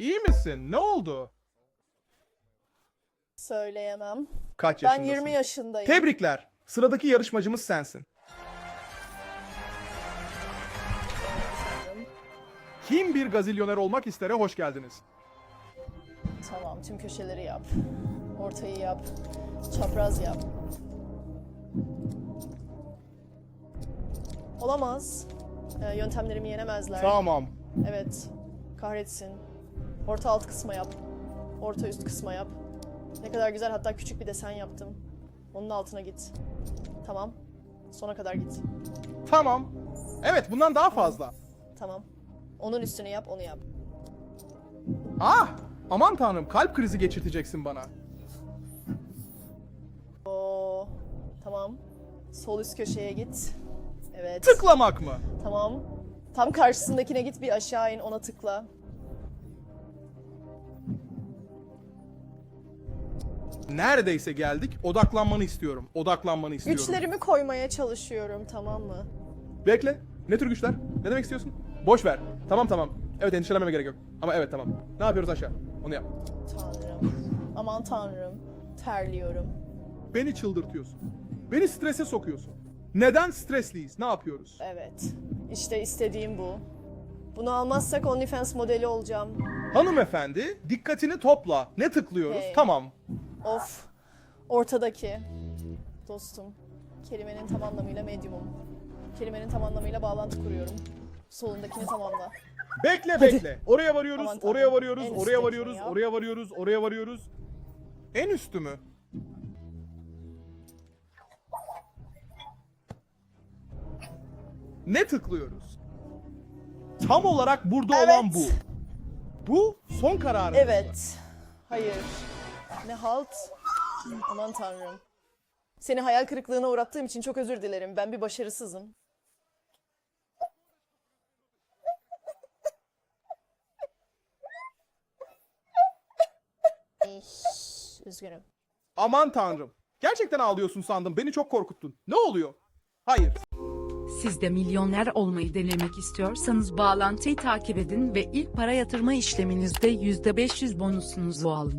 İyi misin? Ne oldu? Söyleyemem. Kaç Ben yaşındasın? 20 yaşındayım. Tebrikler. Sıradaki yarışmacımız sensin. Kim bir gazilyoner olmak istere hoş geldiniz. Tamam, tüm köşeleri yap. Ortayı yap. Çapraz yap. Olamaz. Ee, yöntemlerimi yenemezler. Tamam. Evet. Kahretsin. Orta alt kısma yap. Orta üst kısma yap. Ne kadar güzel hatta küçük bir desen yaptım. Onun altına git. Tamam. Sona kadar git. Tamam. Evet bundan daha fazla. Tamam. Onun üstüne yap, onu yap. Ah! Aman tanrım kalp krizi geçirteceksin bana. Oo. Tamam. Sol üst köşeye git. Evet. Tıklamak mı? Tamam. Tam karşısındakine git bir aşağı in ona tıkla. Neredeyse geldik. Odaklanmanı istiyorum. Odaklanmanı istiyorum. Güçlerimi koymaya çalışıyorum tamam mı? Bekle. Ne tür güçler? Ne demek istiyorsun? Boş ver. Tamam tamam. Evet endişelenmeme gerek yok. Ama evet tamam. Ne yapıyoruz aşağı? Onu yap. Tanrım. Aman tanrım. Terliyorum. Beni çıldırtıyorsun. Beni strese sokuyorsun. Neden stresliyiz? Ne yapıyoruz? Evet. İşte istediğim bu. Bunu almazsak OnlyFans modeli olacağım. Hanımefendi dikkatini topla. Ne tıklıyoruz? Hey. Tamam. Of. Ortadaki. Dostum. Kelimenin tam anlamıyla medyumum. Kelimenin tam anlamıyla bağlantı kuruyorum. Solundakini tamamla. Bekle bekle. Oraya varıyoruz, Aman tanrım. oraya varıyoruz, En oraya üsttekini varıyoruz, yap. oraya varıyoruz, oraya varıyoruz. En üstü mü? Ne tıklıyoruz? Tam olarak burada Evet. olan bu. Bu son kararımız. mı? Evet. Hayır. Ne halt? Aman tanrım. Seni hayal kırıklığına uğrattığım için çok özür dilerim. Ben bir başarısızım. Üzgünüm. Aman tanrım. Gerçekten ağlıyorsun sandım. Beni çok korkuttun. Ne oluyor? Hayır. Siz de milyoner olmayı denemek istiyorsanız bağlantıyı takip edin ve ilk para yatırma işleminizde %500 bonusunuzu alın.